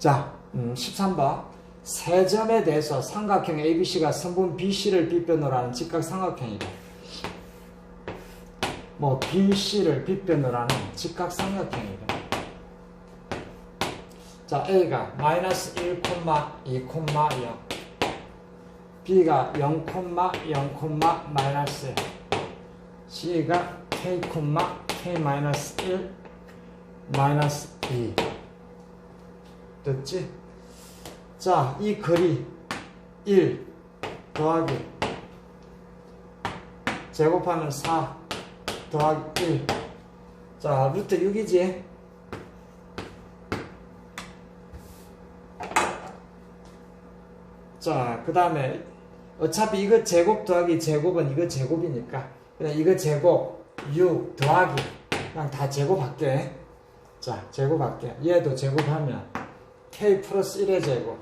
자, 음, 13번. 세 점에 대해서 삼각형 ABC가 선분 BC를 빗변으로 하는 직각삼각형이다. 뭐 BC를 빗변으로 하는 직각삼각형이다. 자, A가 마이너스 1, 2, 0 B가 0, 0, 마이너스 1 C가 K, K 마이너스 1 마이너스 2 됐지? 자, 이 거리 1 더하기 제곱하면 4 더하기 1 자, 루트 6이지? 자, 그 다음에 어차피 이거 제곱 더하기 제곱은 이거 제곱이니까 그냥 이거 제곱 6 더하기 그냥 다 제곱할게 자 제곱할게 얘도 제곱하면 k 플러스 1의 제곱.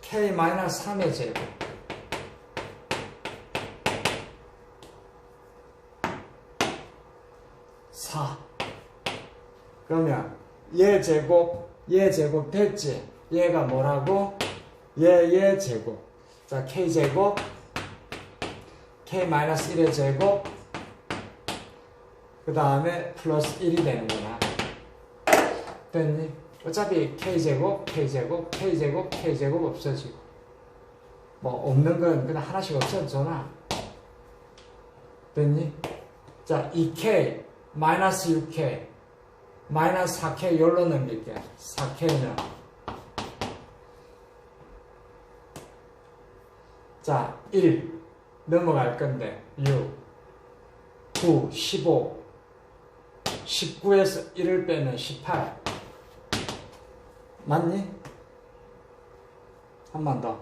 K 마이너스 3의 제곱. 사. 그러면 얘 제곱 얘 제곱 됐지? 얘가 뭐라고? 얘 얘 제곱. 자 k 제곱. K 마이너스 1의 제곱 그 다음에 플러스 1이 되는구나 됐니? 어차피 k제곱 k제곱 k제곱 k제곱 없어지고. 뭐 없는 건 그냥 하나씩 없어져나? 됐니? 자 2k 마이너스 6k 마이너스 4k 열로 넘길게. 4k는. 자1 넘어갈 건데. 6 9 15 19에서 1을 빼면 18 맞니? 한 번 더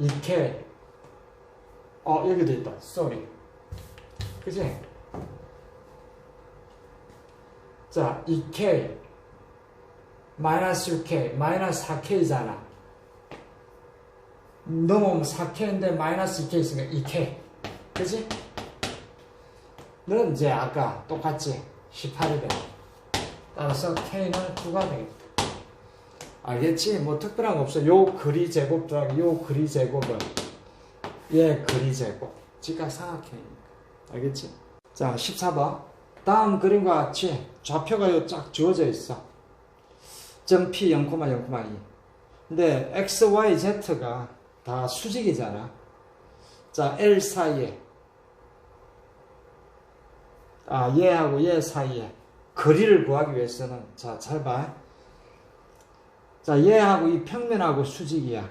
2K 어 여기도 있다. 쏘리 그지? 자 2K 마이너스 6K 마이너스 4K잖아. 넘어오면 4K인데 마이너스 2K 있으니까 2K 그지? 는 이제 아까 똑같지 18이 돼 따라서 K는 9가 되겠다. 알겠지? 뭐 특별한 거 없어. 요 거리 제곱 더하기 요 거리 제곱은 얘 거리 제곱. 직각삼각형이니까. 알겠지? 자 14번. 다음 그림과 같이 좌표가 요 쫙 주어져 있어. 점 P 0,0,2 근데 X, Y, Z가 다 수직이잖아. 자, L 사이에, 아, 얘하고 얘 사이에 거리를 구하기 위해서는, 자, 잘 봐. 자, 얘하고 이 평면하고 수직이야.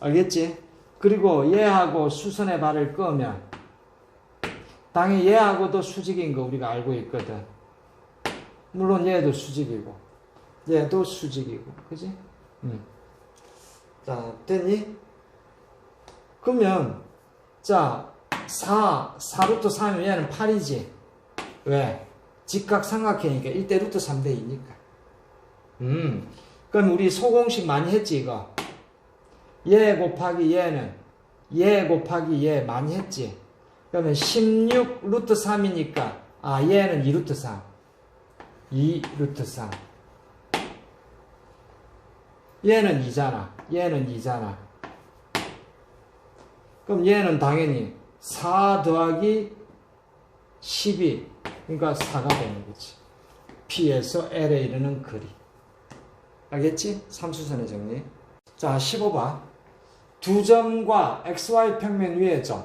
알겠지? 그리고 얘하고 수선의 발을 끄면, 당연히 얘하고도 수직인 거 우리가 알고 있거든. 물론 얘도 수직이고, 얘도 수직이고, 그지? 음. 자, 됐니? 그러면, 자, 4, 4루트 3이면 얘는 8이지. 왜? 직각 삼각형이니까 1대 루트 3대 2니까. 음. 그럼 우리 소공식 많이 했지, 이거? 얘 곱하기 얘는, 얘 곱하기 얘 많이 했지? 그러면 16 루트 3이니까, 아, 얘는 2 루트 3. 2 루트 3. 얘는 2잖아. 얘는 2잖아. 그럼 얘는 당연히 4 더하기 12. 그러니까 4가 되는 거지. P에서 L에 이르는 거리. 알겠지? 삼수선의 정리. 자, 15번. 두 점과 XY 평면 위의 점,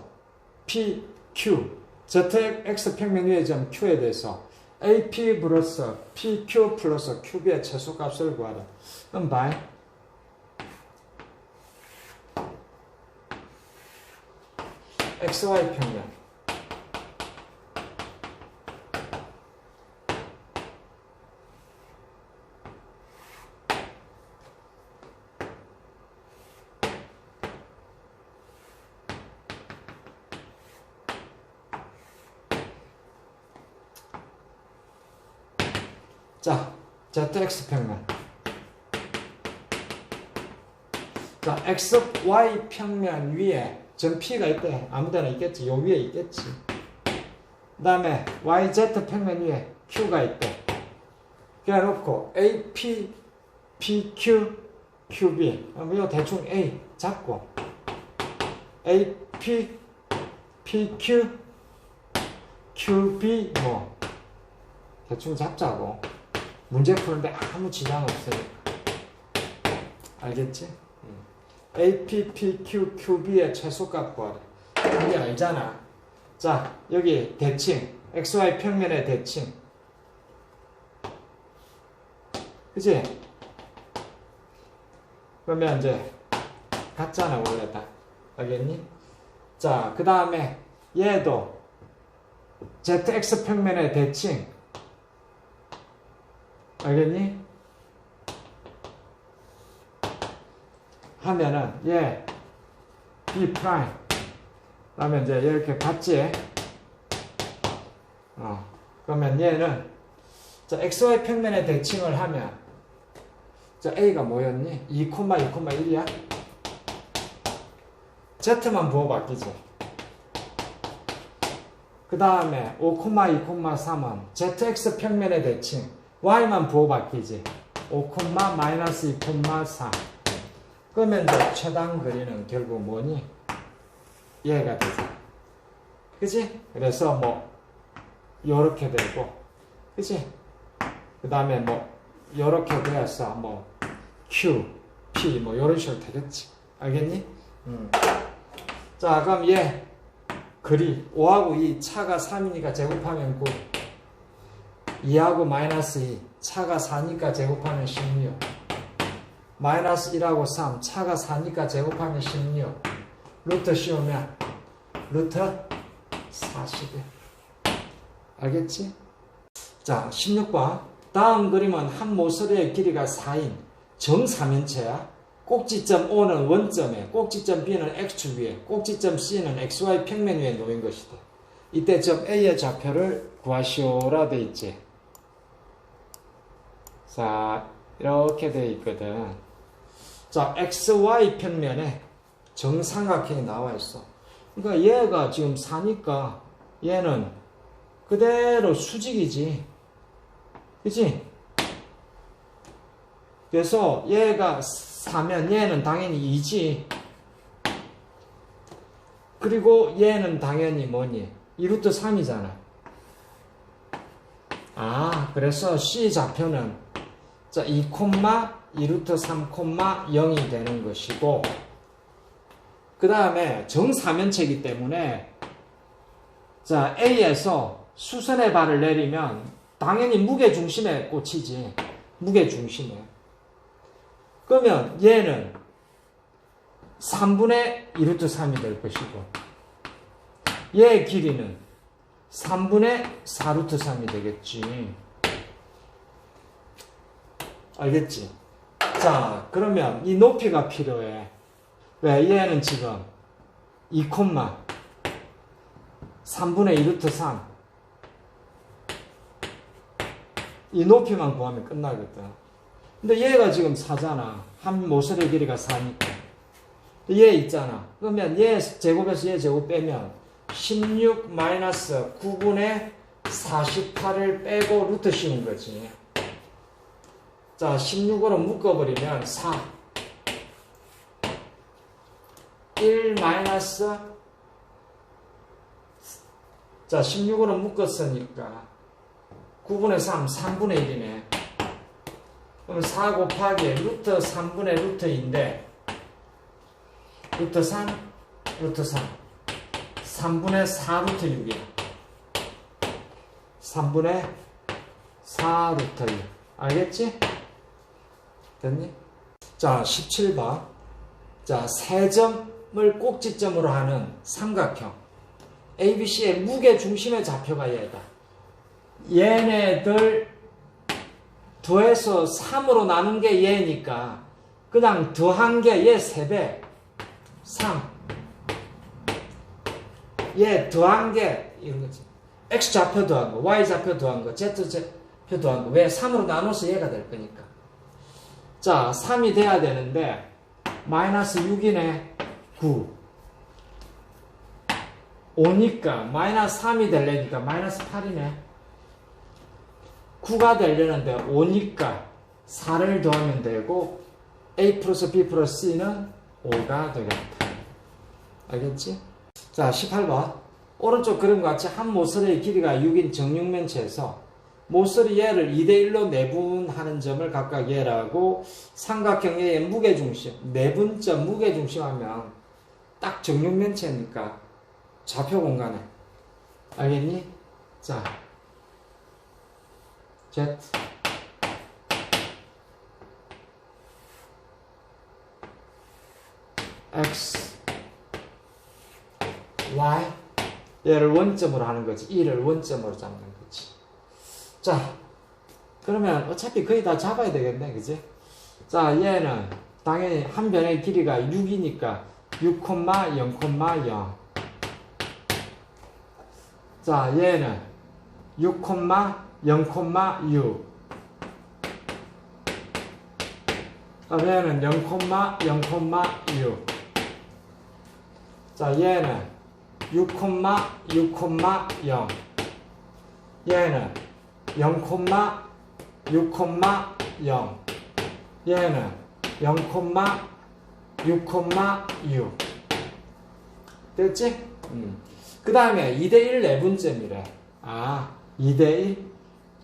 P, Q, ZX 평면 위의 점 Q에 대해서 AP 플러스 PQ 플러스 QB의 최소값을 구하라. 그럼 봐. XY 평면. 자, ZX 평면. 자, XY 평면 위에 점 P가 있대. 아무 데나 있겠지. 요 위에 있겠지. 그 다음에 YZ 평면 위에 Q가 있대. 그래 놓고 AP, PQ, QB. 이거 대충 A 잡고 AP, PQ, QB 뭐 대충 잡자고. 문제 푸는데 아무 지장 없으니까. 알겠지? AP, PQ, QB의 최소값 구하래. 이게 알잖아. 자, 여기 대칭. XY 평면의 대칭. 그지? 그러면 이제 같잖아, 원래 다. 알겠니? 자, 그 다음에 얘도 ZX 평면의 대칭. 알겠니? 하면은 예 B 프라임 그러면 이제 이렇게 같지? 어 그러면 얘는 자 XY 평면에 대칭을 하면 자 A가 뭐였니? 2, 2,1이야? Z만 부어 바뀌지. 그 다음에 5, 2, 3은 ZX 평면에 대칭 Y만 부어 바뀌지. 5, 마이너스 2, 3 그러면 최단 거리는 결국 뭐니? 얘가 되죠. 그지? 그래서 뭐 요렇게 되고 그지? 그 다음에 뭐 요렇게 되어서 뭐 Q, P 뭐 요런 식으로 되겠지. 알겠니? 음. 자 그럼 얘 글이 5하고 2 차가 3이니까 제곱하면 9 2하고 마이너스 2 차가 4니까 제곱하면 16 마이너스 1하고 3 차가 4니까 제곱하면 16 루트 씌우면 루트 40일. 알겠지? 자 16번 다음 그림은 한 모서리의 길이가 4인. 정사면체야. 꼭지점 O는 원점에 꼭지점 B는 X축 위에 꼭지점 C는 XY 평면 위에 놓인 것이다. 이때 점 A의 좌표를 구하시오라 돼 있지. 자 이렇게 돼 있거든 자, XY 평면에 정삼각형이 나와 있어. 그러니까 얘가 지금 4니까 얘는 그대로 수직이지. 그치? 그래서 얘가 4면 얘는 당연히 2지. 그리고 얘는 당연히 뭐니? 2루트 3이잖아. 아, 그래서 C 좌표는 자, 2, 2루트 3, 0이 되는 것이고 그 다음에 정사면체이기 때문에 자 A에서 수선의 발을 내리면 당연히 무게중심에 꽂히지. 무게중심에. 그러면 얘는 3분의 2루트 3이 될 것이고 얘의 길이는 3분의 4루트 3이 되겠지. 알겠지? 자, 그러면 이 높이가 필요해. 왜? 얘는 지금 2, 3분의 2루트 3. 이 높이만 구하면 끝나거든. 근데 얘가 지금 4잖아. 한 모서리 길이가 4니까. 얘 있잖아. 그러면 얘 제곱에서 얘 제곱 빼면 16 마이너스 9분의 48을 빼고 루트 씌운 거지. 자, 16으로 묶어버리면 4. 1 마이너스 자, 16으로 묶었으니까 9분의 3, 3분의 1이네. 그럼 4 곱하기 루트 3분의 루트인데 루트 3, 루트 3 3분의 4 루트 6이야. 3분의 4 루트 6 알겠지? 됐니? 자, 17번. 자, 세 점을 꼭지점으로 하는 삼각형. ABC의 무게 중심의 좌표가 얘다. 얘네들 더해서 3으로 나눈 게 얘니까 그냥 더한 게 얘 3배. 3. 얘 더한 게 이런 거지. X 좌표 더한 거, Y 좌표 더한 거, Z 좌표 더한 거. 왜 3으로 나눠서 얘가 될 거니까. 자, 3이 돼야 되는데 마이너스 6이네 9 5니까 마이너스 3이 되려니까 마이너스 8이네. 9가 되려는데 5니까 4를 더하면 되고 A 플러스 B 플러스 C는 5가 되겠다. 알겠지? 자, 18번. 오른쪽 그림과 같이 한 모서리의 길이가 6인 정육면체에서 모서리 얘를 2대1로 내분하는 점을 각각 얘라고 삼각형 A의 무게중심, 내분점 무게중심 하면 딱 정육면체니까 좌표 공간에 알겠니? 자 Z X Y 얘를 원점으로 하는 거지. 2를 원점으로 잡는 거지. 자, 그러면 어차피 거의 다 잡아야 되겠네. 그지? 자, 얘는 당연히 한 변의 길이가 6이니까 6,0,0. 자, 얘는 6,0,6. 자, 얘는 0,0,6. 자, 얘는 6,6,0 얘는 0,6,0 얘는 0,6,6 됐지? 음. 그 다음에 2대1 내분점이래 아 2대1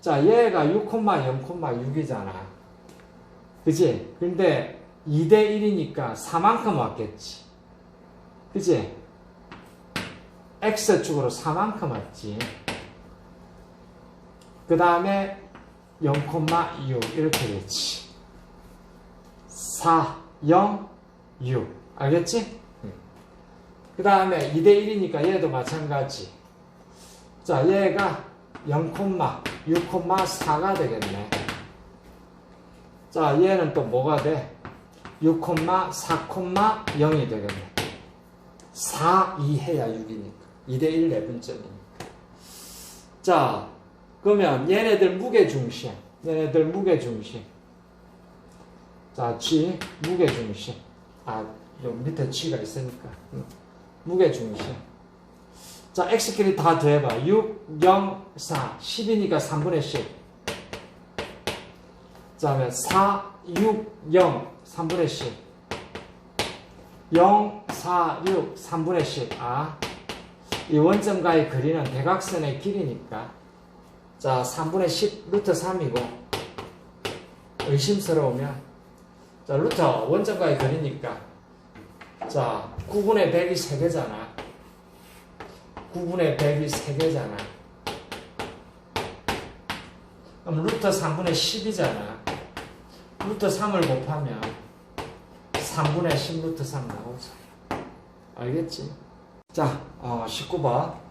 자 얘가 6,0,6이잖아 그치? 근데 2대1이니까 4만큼 왔겠지 그치? X축으로 4만큼 왔지. 그 다음에 0,6 이렇게 되지. 4, 0, 6. 알겠지? 그 다음에 2대 1이니까 얘도 마찬가지. 자, 얘가 0,6,4가 되겠네. 자, 얘는 또 뭐가 돼? 6,4,0이 되겠네. 4 이해야 6이니까. 2대1 내분점이니까. 자, 그러면 얘네들 무게중심. 얘네들 무게중심. 자, G, 무게중심. 아, 요 밑에 G가 있으니까. 응. 무게중심. 자, X끼리 다 더해봐. 6, 0, 4. 10이니까 3분의 10. 그 다음에 4, 6, 0. 3분의 10. 0, 4, 6. 3분의 10. 아. 이 원점과의 거리는 대각선의 길이니까 자 3분의 10 루트 3이고 의심스러우면 자 루트 원점과의 거리니까 자 9분의 100이 3개잖아 9분의 100이 3개잖아 그럼 루트 3분의 10이잖아 루트 3을 곱하면 3분의 10 루트 3 나오죠 알겠지? 자, 어, 19번.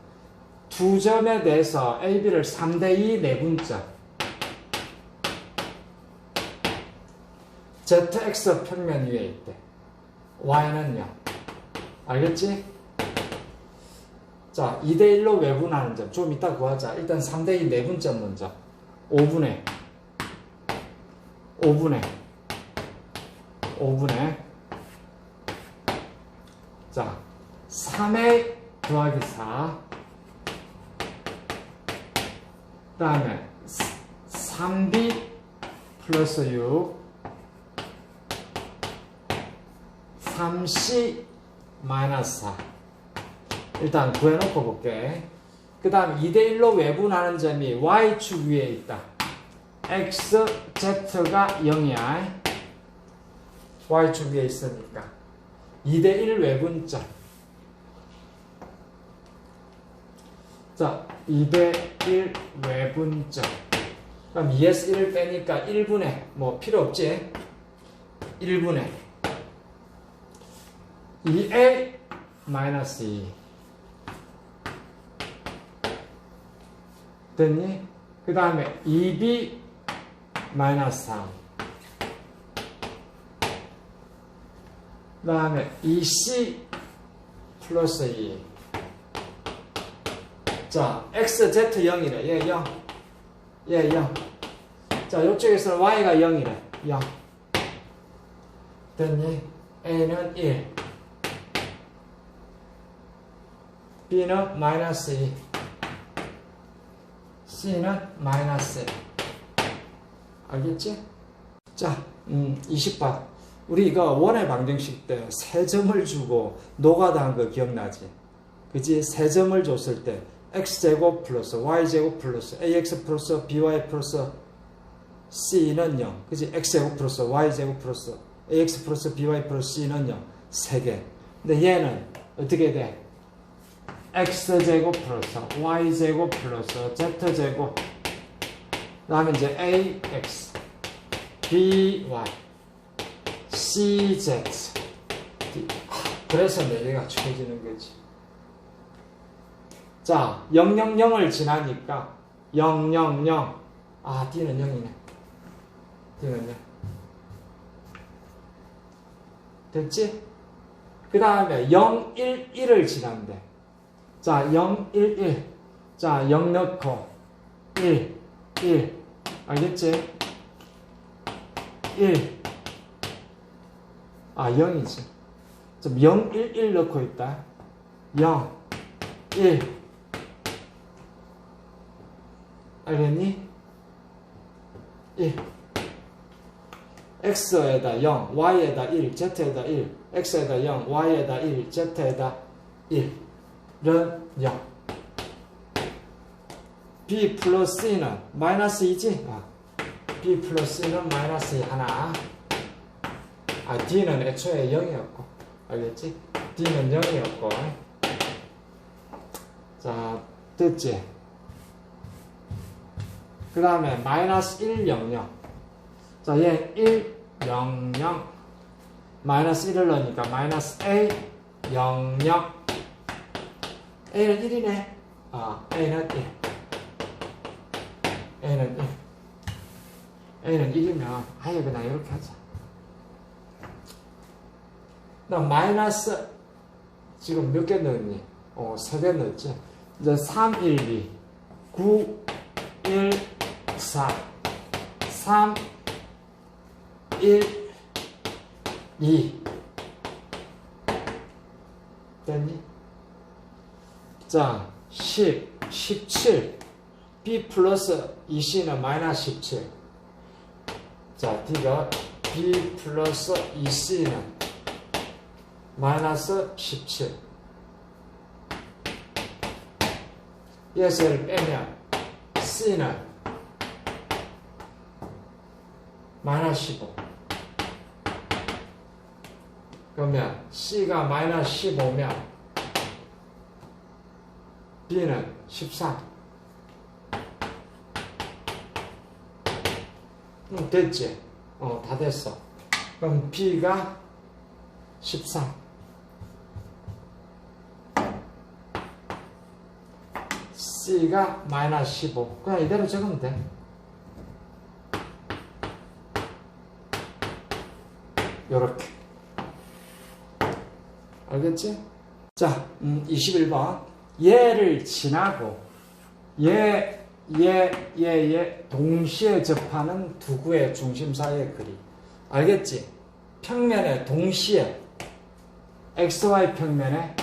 두 점에 대해서 AB를 3대2 내분점. ZX 평면 위에 있대. Y는요. 알겠지? 자, 2대1로 외분하는 점. 좀 이따 구하자. 일단 3대2 내분점 먼저. 5분의 5분의 5분의 자, 3의 더하기 4. 그 다음에 3b 플러스 6. 3c 마이너스 4. 일단 구해놓고 볼게. 그 다음 2대1로 외분하는 점이 y축 위에 있다. x, z가 0이야. y축 위에 있으니까. 2대1 외분점. 자, 2대1 외분점. 그럼 2에서 1을 빼니까 1분의, 뭐 필요 없지? 1분의 2a 마이너스 2. 됐니? 그 다음에 2b 마이너스 3. 그 다음에 2c 플러스 2. 자, x, z 0이래. 얘 0. 얘 0. 자, 이쪽에서는 y가 0이래. 0. 됐니? a는 1. B는 마이너스 2 C는 마이너스 1 알겠지? 자, 음, 20번 우리 이거 원의 방정식 때 세 점을 주고 노가다 한 거 기억나지? 그지? 세 점을 줬을 때 x제곱 플러스 y제곱 플러스 ax 플러스 by 플러스 c는 0 그지? x제곱 플러스 y제곱 플러스 ax 플러스 by 플러스 c는 0 3개 근데 얘는 어떻게 돼? x제곱 플러스 y제곱 플러스 z제곱 그 다음에 이제 ax by cz D. 그래서 내리가 추해지는 거지 자 000을 지나니까 000 아 D는 0이네 D는 0 됐지? 그 다음에 0, 1, 1을 지난대. 자, 0, 1, 1. 자, 0 넣고, 1, 1. 알겠지? 1. 아, 0이지. 좀 0, 1, 1 넣고 있다. 0, 1. 알겠니? 1. x에다 0, y에다 1, z에다 1, x에다 0, y에다 1, z에다 1은 0. b 플러스 c는 마이너스 2지? 아, b 플러스 c는 마이너스 2 하나. 아, d는 애초에 0이었고. 알겠지? d는 0이었고. 자, 됐지? 그 다음에 마이너스 1, 0, 0. 자, 얘 1, 0, 0. 마이너스 1을 넣으니까 마이너스 A, 0, 0. A는 1이네. 아, A는 1. A는 1. A는 1이면 아예 그냥 이렇게 하자. 나 마이너스 지금 몇 개 넣었니? 어, 3개 넣었지. 이제 3, 1, 2, 9, 1, 4, 3, 1, 2 됐니? 자, 10, 17 B 플러스 2C는 마이너스 17 자, D가 B 플러스 2C는 마이너스 17 예서를 빼면 C는 마이너스 15 그러면 C가 마이너스 15면 B는 13 응, 됐지? 어, 다 됐어. 그럼 B가 13 C가 마이너스 15 그냥 이대로 적으면 돼. 요렇게 알겠지? 자, 음, 21번. 얘를 지나고, 얘, 얘, 얘, 얘, 동시에 접하는 두 구의 중심 사이의 거리. 알겠지? 평면에 동시에, XY 평면에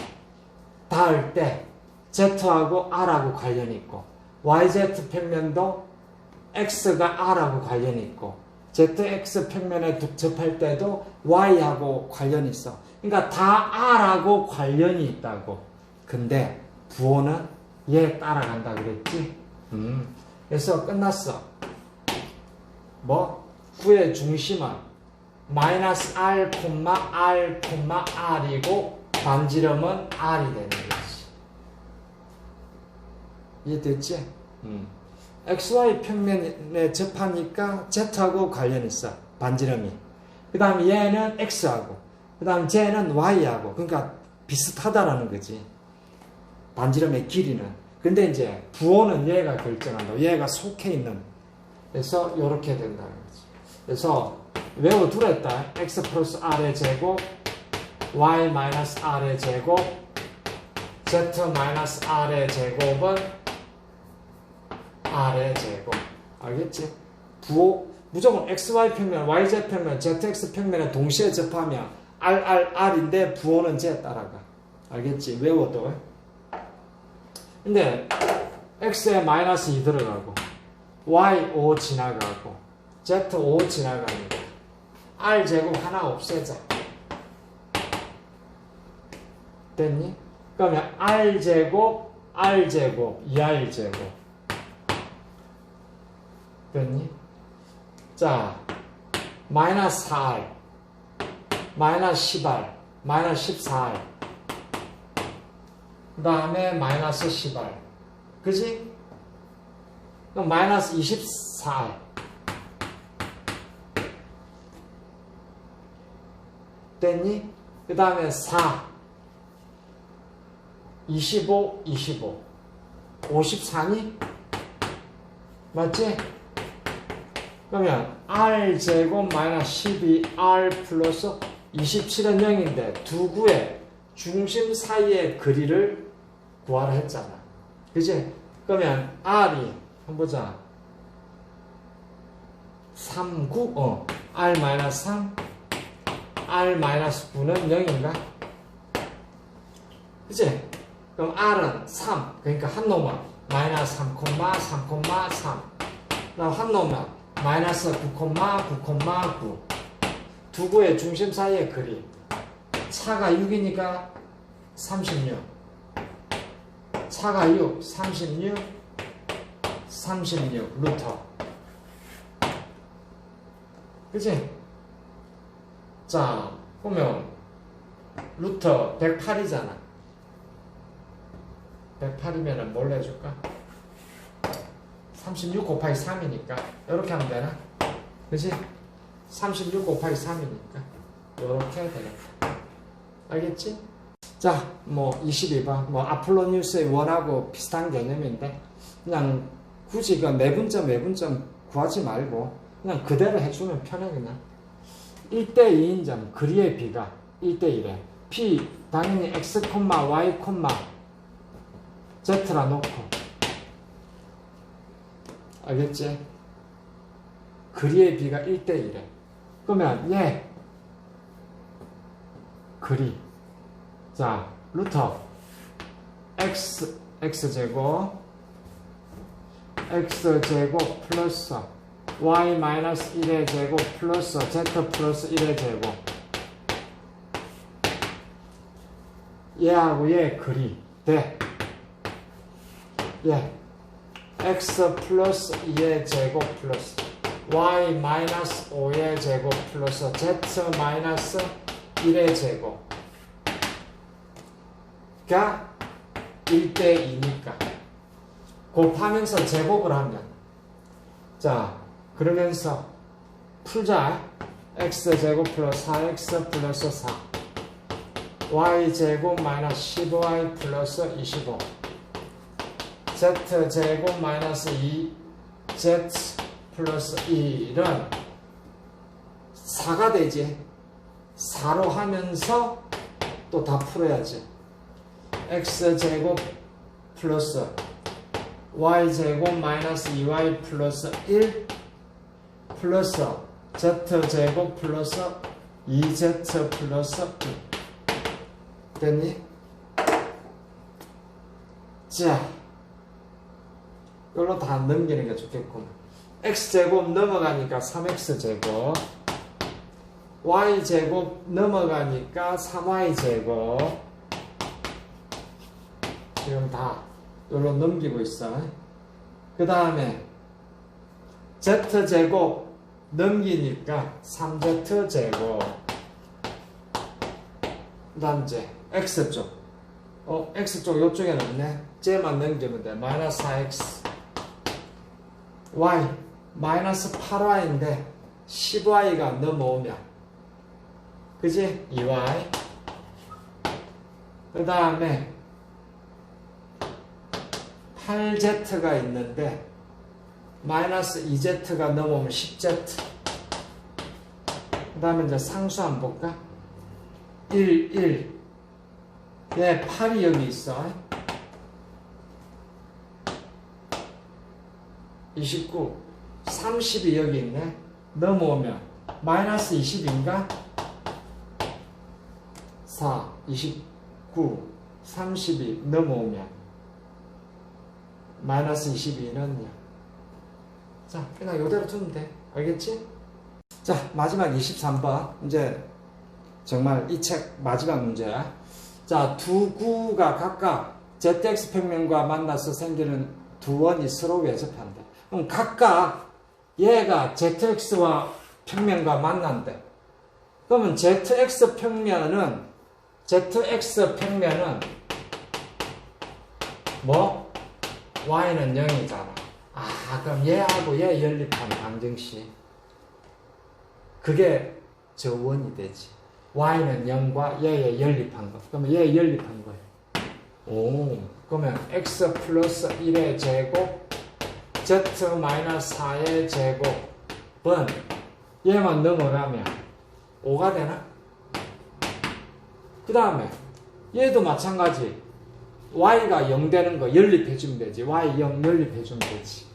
닿을 때, Z하고 R하고 관련이 있고, YZ 평면도 X가 R하고 관련이 있고, ZX 평면에 접할 때도 Y하고 관련이 있어. 그러니까 다 R하고 관련이 있다고. 근데 부호는 얘 따라간다 그랬지? 음. 그래서 끝났어. 뭐? 구의 중심은 마이너스 R, R, R이고 반지름은 R이 되는 거지. 이해됐지? 음. XY 평면에 접하니까 Z하고 관련 있어. 반지름이. 그 다음 얘는 X하고. 그 다음 쟤는 Y하고. 그러니까 비슷하다라는 거지. 반지름의 길이는. 근데 이제 부호는 얘가 결정한다. 얘가 속해 있는. 그래서 이렇게 된다는 거지. 그래서 외워두랬다. X 플러스 R의 제곱, Y 마이너스 R의 제곱, Z 마이너스 R의 제곱은 R의 제곱. 알겠지? 부호, 무조건 XY 평면, YZ 평면, ZX 평면에 동시에 접하면 R, R, R인데 부호는 Z 따라가. 알겠지? 외워도. 근데 x에 마이너스 2 들어가고 y 5 지나가고 z 5 지나가니까 r 제곱 하나 없애자. 됐니? 그러면 r 제곱 r 제곱 2r 제곱 됐니? 자 마이너스 4r 마이너스 10r 마이너스 14r 그 다음에 마이너스 10r 그지? 그럼 마이너스 24r 됐니? 그 다음에 4 25 25 54니? 맞지? 그러면 r 제곱 마이너스 12r 플러스 27은 0인데 두 구의 중심 사이의 거리를 구하라 했잖아. 그지? 그러면 r이 한번 보자. 3, 9, 어, r 마이너스 3, r 마이너스 9는 0인가? 그지? 그럼 r은 3, 그러니까 한 놈은 마이너스 3, 3, 3. 그럼 한 놈은 마이너스 9, 9, 9. 두 구의 중심 사이의 거리. 차가 6이니까 36. 차가 6, 36, 36, 루터. 그치? 자, 보면, 루터 108이잖아. 108이면 뭘 해줄까? 36 곱하기 3이니까. 이렇게 하면 되나? 그치? 36 곱하기 3이니까. 이렇게 되겠다. 알겠지? 자, 뭐 22번 뭐 아폴로니우스의 원하고 비슷한 개념인데 그냥 굳이 그 매분점 매분점 구하지 말고 그냥 그대로 해주면 편해 그냥 1대 2인 점 거리의 비가 1대 1에 p 당연히 x, y, z라 놓고 알겠지? 거리의 비가 1대 1에. 그러면 얘 거리. 자, 루터. X x 제곱. X 제곱 플러스 y 마이너스 1의 제곱 플러스 z 플러스 1의 제곱. 얘하고 얘 거리. 돼. 얘 x 플러스 2의 제곱 플러스 y 마이너스 5의 제곱 플러스 z 마이너스 1의 제곱 가 1대 2니까 곱하면서 제곱을 하면 자 그러면서 풀자. X제곱 플러스 4x 플러스 4 y제곱 마이너스 15y 플러스 25 z제곱 마이너스 2z 플러스 1은 4가 되지. 4로 하면서 또 다 풀어야지. x제곱 플러스 y제곱 마이너스 2y 플러스 1 플러스 z제곱 플러스 2z 플러스 2 됐니? 자 이걸로 다 넘기는 게 좋겠군 x제곱 넘어가니까 3x제곱 y제곱 넘어가니까 3y제곱. 지금 다 여기로 넘기고 있어. 그 다음에 z제곱 넘기니까 3z제곱. 그 다음 이제 x쪽. 어 x쪽 요쪽에 넣네. 쟤만 넘기면 돼. 마이너스 4x y 마이너스 8y인데 10y가 넘어오면. 그지? 2y 그 다음에 8Z가 있는데 마이너스 2Z가 넘어오면 10Z 그 다음에 이제 상수 한번 볼까? 1, 1얘 8이 여기 있어 29 30이 여기 있네 넘어오면 마이너스 20인가? 4 29 30이 넘어오면 마이너스 22는요. 자, 그냥 이대로 두면 돼. 알겠지? 자, 마지막 23번. 이제 정말 이 책 마지막 문제야. 자, 두 구가 각각 ZX 평면과 만나서 생기는 두 원이 서로 외접한다. 그럼 각각 얘가 ZX와 평면과 만난대. 그러면 ZX 평면은 ZX 평면은 뭐 y는 0이잖아. 아, 그럼 얘하고 얘 연립한 방정식. 그게 저 원이 되지. y는 0과 얘의 연립한 거. 그러면 얘 연립한 거예요. 오, 그러면 x 플러스 1의 제곱, z 마이너스 4의 제곱은 얘만 넘어가면 5가 되나? 그 다음에 얘도 마찬가지. y가 0 되는 거 연립해주면 되지. y 0 연립해주면 되지.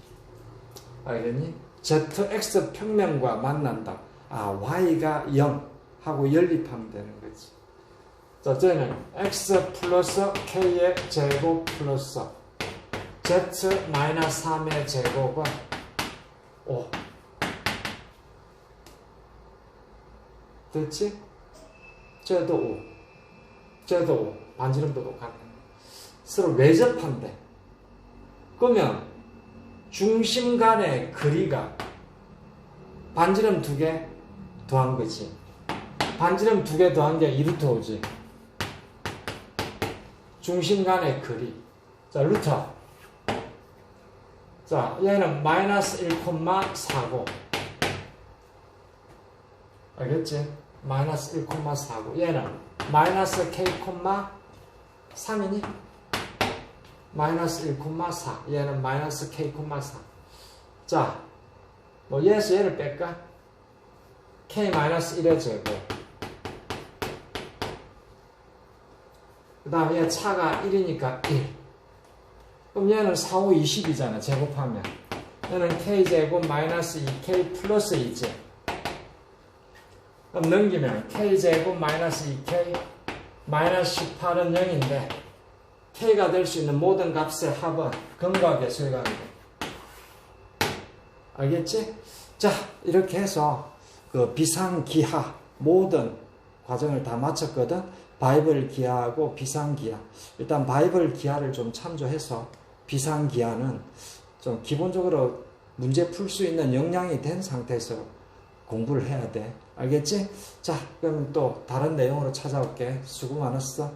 알겠니? zx 평면과 만난다. 아, y가 0 하고 연립하면 되는 거지. 자, 저는 x 플러스 k의 제곱 플러스 z 마이너스 3의 제곱은 5. 됐지? 쟤도 5. 쟤도 5. 반지름도 똑같네. 서로 외접한대. 그러면 중심 간의 거리가 반지름 두 개 더한 거지. 반지름 두 개 더한 게 2루트 오지. 중심 간의 거리. 자, 루터. 자, 얘는 마이너스 1,49. 알겠지? 마이너스 1,49. 얘는 마이너스 k,3이니? 마이너스 1,4. 얘는 마이너스 k,4. 자, 뭐 얘에서 얘를 뺄까? k 마이너스 1의 제곱. 그 다음에 얘 차가 1이니까 1. 그럼 얘는 4, 5, 20이잖아. 제곱하면. 얘는 k제곱 마이너스 2k 플러스 2제. 그럼 넘기면 k제곱 마이너스 2k 마이너스 18은 0인데 k가 될 수 있는 모든 값의 합은 근각의 수액하는 거. 알겠지? 자, 이렇게 해서 그 비상기하 모든 과정을 다 마쳤거든. 바이블 기하하고 비상기하. 일단 바이블 기하를 좀 참조해서 비상기하는 좀 기본적으로 문제 풀 수 있는 역량이 된 상태에서 공부를 해야 돼. 알겠지? 자, 그러면 또 다른 내용으로 찾아올게. 수고 많았어.